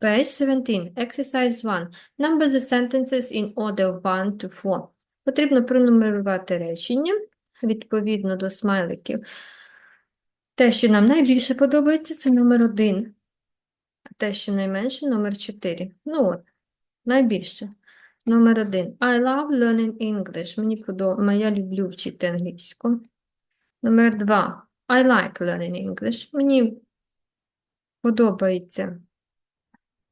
Page 17. Exercise 1. Number the sentences in order 1 to 4. Потрібно пронумерувати речення відповідно до смайликів. Те, що нам найбільше подобається, це номер 1. А те, що найменше, номер 4. Ну от, найбільше. Номер 1. I love learning English. Мені подобається, я люблю вчити англійську. Номер 2. I like learning English. Мені подобається.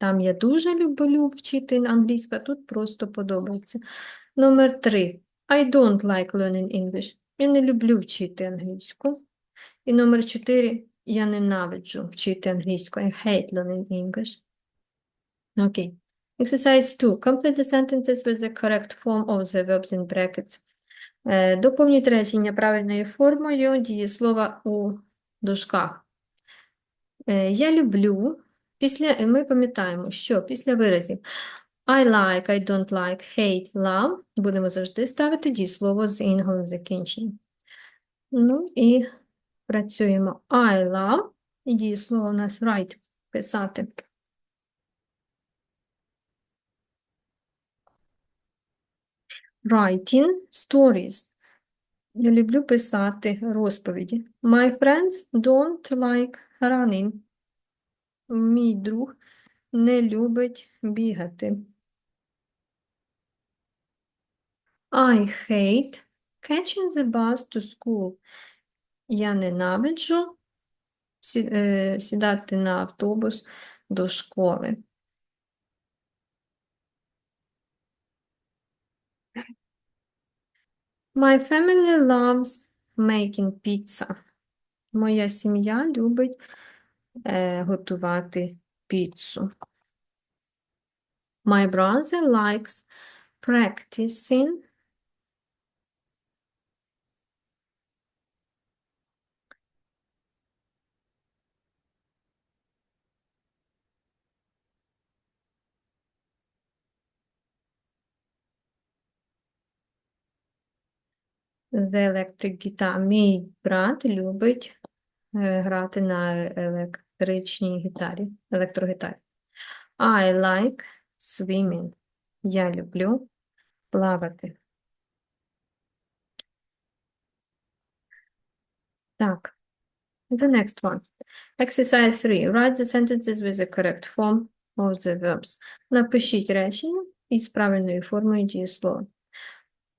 Там я дуже люблю вчити англійську, а тут просто подобається. Номер 3. I don't like learning English. Я не люблю вчити англійську. І номер 4. Я ненавиджу вчити англійську. I hate learning English. Окей. Exercise 2. Complete the sentences with the correct form of the verbs in brackets. Е, Доповніть речення правильною формою дієслова у дужках. Е, Я люблю. Після, ми пам'ятаємо, що після виразів I like, I don't like, hate, love будемо завжди ставити дієслово з інговим закінченням. Ну і працюємо I love, і дієслово у нас write, писати. Writing stories. Я люблю писати розповіді. My friends don't like running. Мій друг не любить бігати. I hate catching the bus to school. Я ненавиджу е, сідати на автобус до школи. My family loves making pizza. Моя сім'я любить е, готувати піцу. My brother likes practicing the electric guitar. Мій брат любить е, грати на електричній гітарі, електрогітарі. I like swimming. Я люблю плавати. Так. The next one. Exercise 3. Write the sentences with the correct form of the verbs. Напишіть речення із правильною формою дієслова.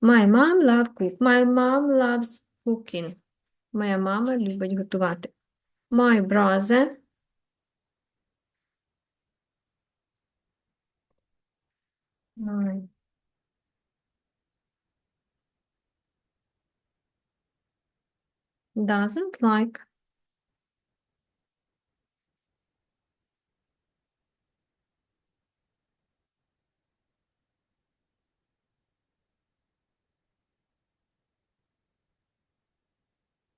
My mom loves cook. My mom loves cooking. Моя мама любить готувати. My brother my doesn't like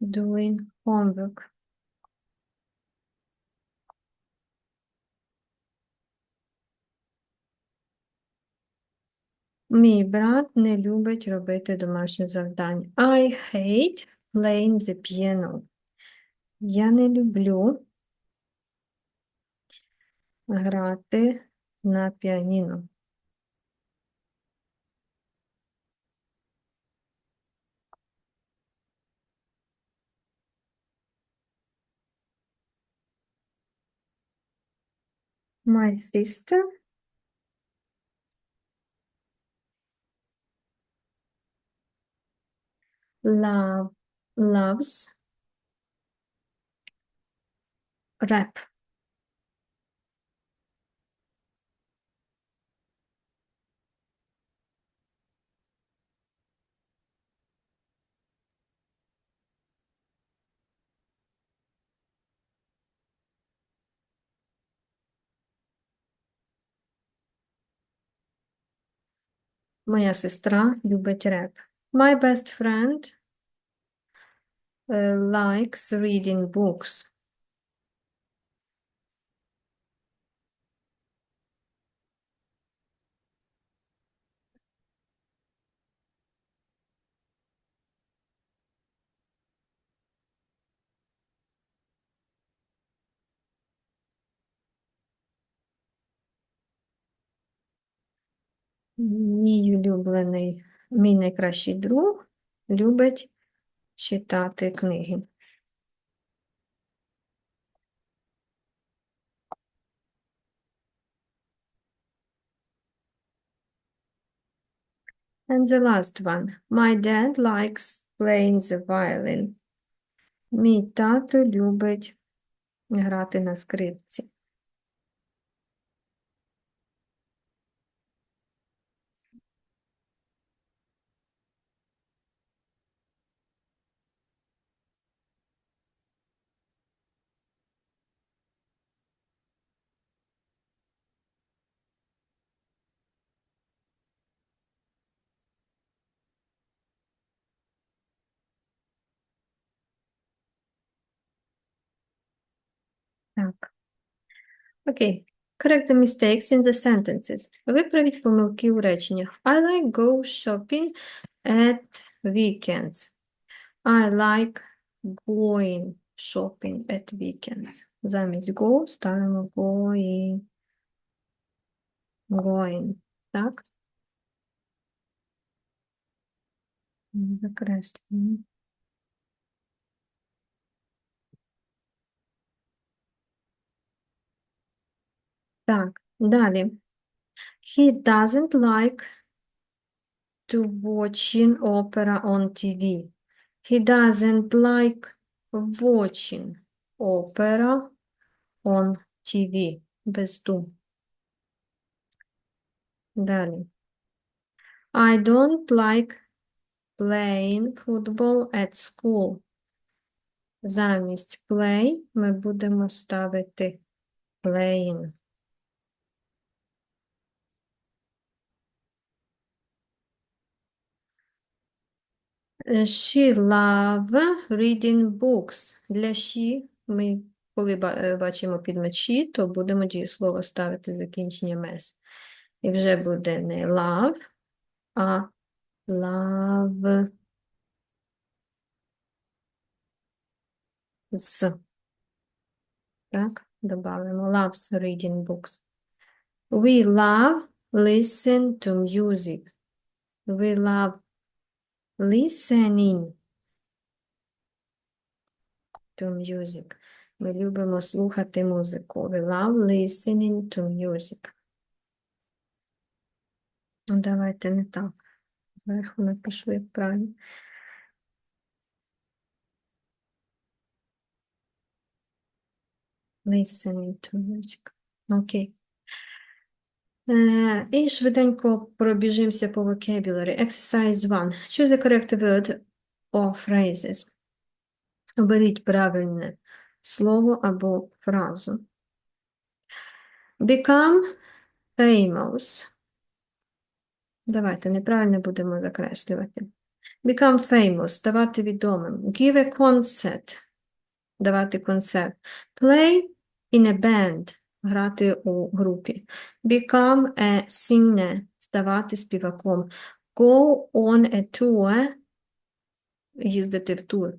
doing homework. Мій брат не любить робити домашні завдання. I hate playing the piano. Я не люблю грати на піаніно. My sister love, loves rap. Моя сестра любить реп. My best friend uh, likes reading books. Мій улюблений, мій найкращий друг любить читати книги. And the last one. My dad likes playing the violin. Мій тато любить грати на скрипці. Так. Окей. Correct the mistakes in the sentences. Виправіть помилки у реченнях. I like go shopping at weekends. I like going shopping at weekends. Замість go ставимо going. Going. Так? Закреслюємо. Так, далі. He doesn't like to watching opera on TV. He doesn't like watching opera on TV. Без ту. Далі. I don't like playing football at school. Замість play ми будемо ставити playing. She love reading books. Для she ми, коли е, бачимо підмет she, то будемо дієслово ставити закінченням s. І вже буде не love, а love з. Так, добавимо loves reading books. We love listen to music. We love listening to music. Ми любимо слухати музику. We love listening to music. Ну, давайте не так. Зверху напишу, як правильно. Listening to music. Окей. Е, і швиденько пробіжимося по vocabulary. Exercise 1. Choose the correct word or phrases. Оберіть правильне слово або фразу. Become famous. Давайте неправильно будемо закреслювати. Become famous, ставати відомим. Give a concert, давати концерт. Play in a band, грати у групі. Become a singer, ставати співаком. Go on a tour, їздити в тур.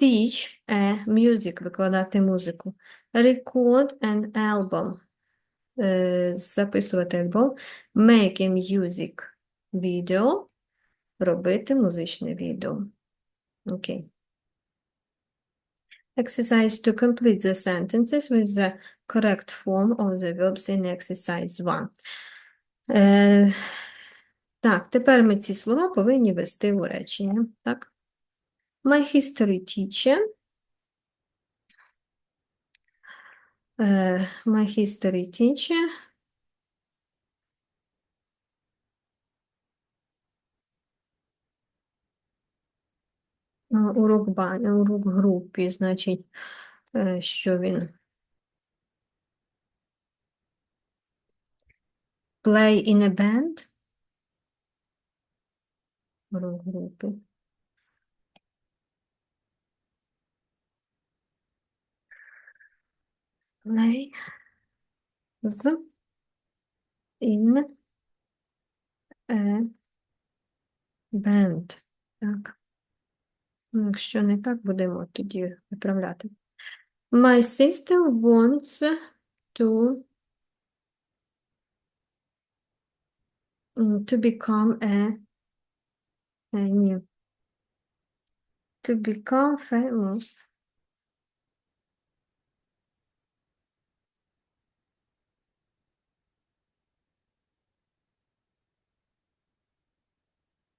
Teach a music, викладати музику. Record an album, е, записувати альбом. Make a music video, робити музичне відео. Окей. Exercise to complete the sentences with the correct form of the verbs in exercise 1. Е, так, тепер ми ці слова повинні ввести у речення. Так? My history teacher. Е, my history teacher. Е, Урок, урок групі, значить, е, що він play in a band. Групи. Play з in a band. Так. Ну, Якщо не так, будемо тоді виправляти. My sister wants to М, To become a... е, Ні. To become famous.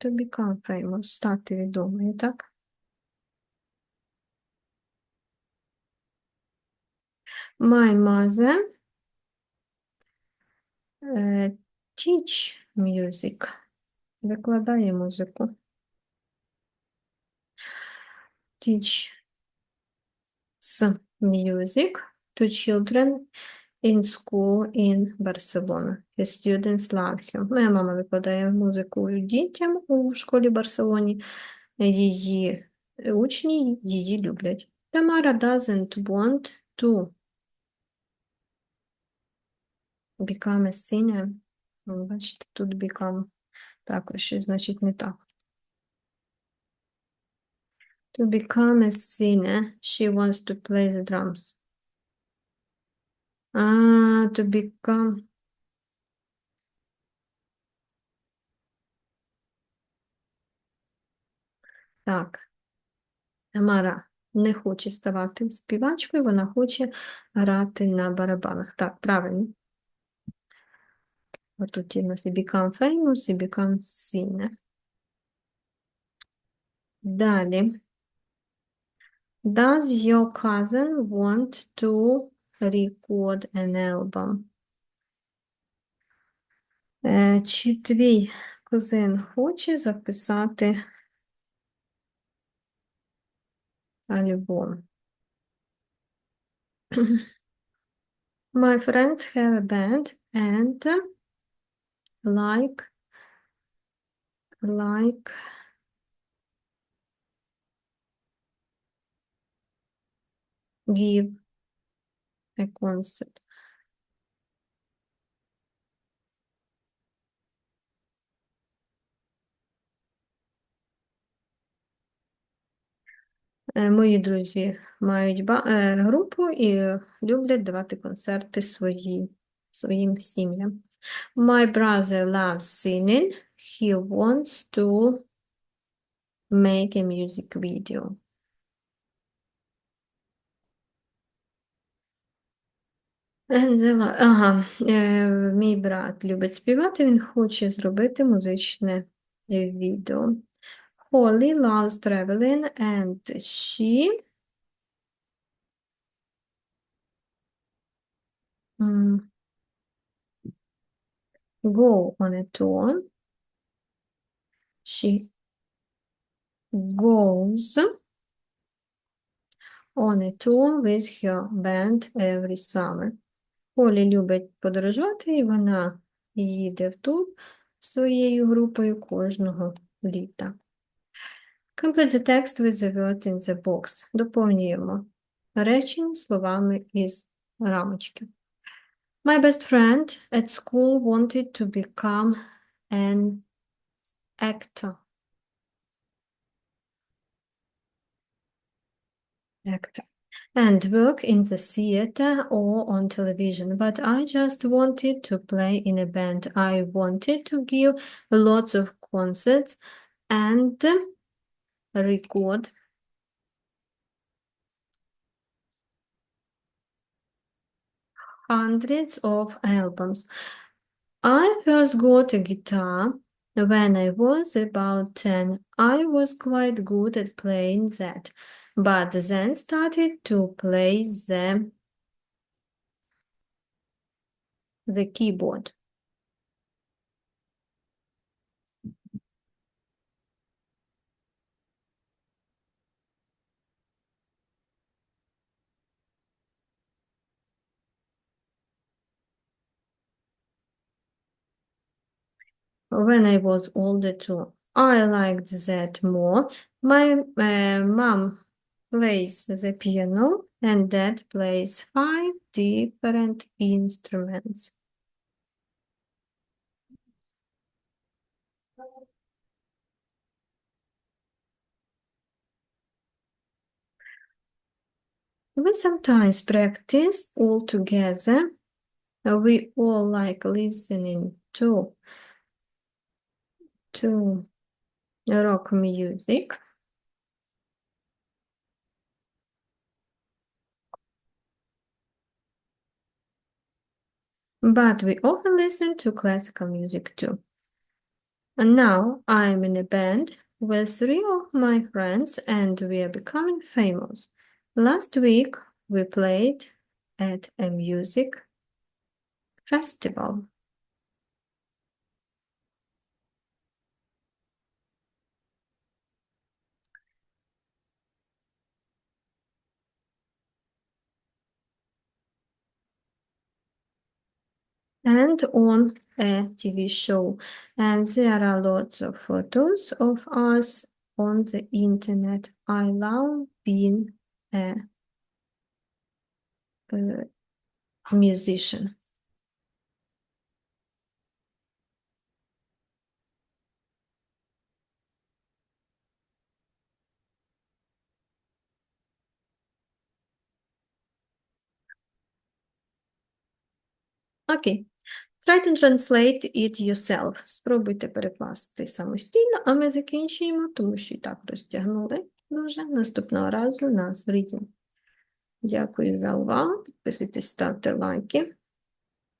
To become famous. Стати відомою, так? My mother е, teach music. Викладає музику. Teach music to children in school in Barcelona. The students love him. Моя мама викладає музику дітям у школі в Барселоні. Її учні її люблять. Tamara doesn't want to become a singer. Ну, Бачите, тут become також щось значить не так. To become a singer, she wants to play the drums. А, to become... Так. Тамара не хоче ставати співачкою, вона хоче грати на барабанах. Так, правильно. Отут у нас і become famous, і become singer. Далі. Does your cousin want to record an album? Е, Чи твій кузен хоче записати альбом? My friends have a band and like like give a concert. Е, Мої друзі мають е, групу і люблять давати концерти свої, своїм сім'ям. My brother loves singing. He wants to make a music video. Ензела, ага, е, мій брат любить співати, він хоче зробити музичне е, відео. Holly loves traveling and she м, go on a tour. She goes on a tour with her band every summer. Холі любить подорожувати, і вона їде в тур своєю групою кожного літа. Complete the text with the words in the box. Доповнюємо речення словами із рамочки. My best friend at school wanted to become an actor. Actor. And work in the theater or on television, but I just wanted to play in a band. I wanted to give lots of concerts and record hundreds of albums. I first got a guitar when I was about 10. I was quite good at playing that, but then started to play the the keyboard. When I was older too, I liked that more. My uh, mom plays the piano and dad plays five different instruments. We sometimes practice all together. We all like listening to to rock music. But we often listen to classical music too. And now I'm in a band with three of my friends and we are becoming famous. Last week we played at a music festival. and on a TV show. And there are lots of photos of us on the internet. I love being a, a musician. Okay, Try to translate it yourself. Спробуйте перекласти самостійно, а ми закінчуємо, тому що і так розтягнули дуже. Наступного разу нас в Дякую за увагу. Підписуйтесь, ставте лайки.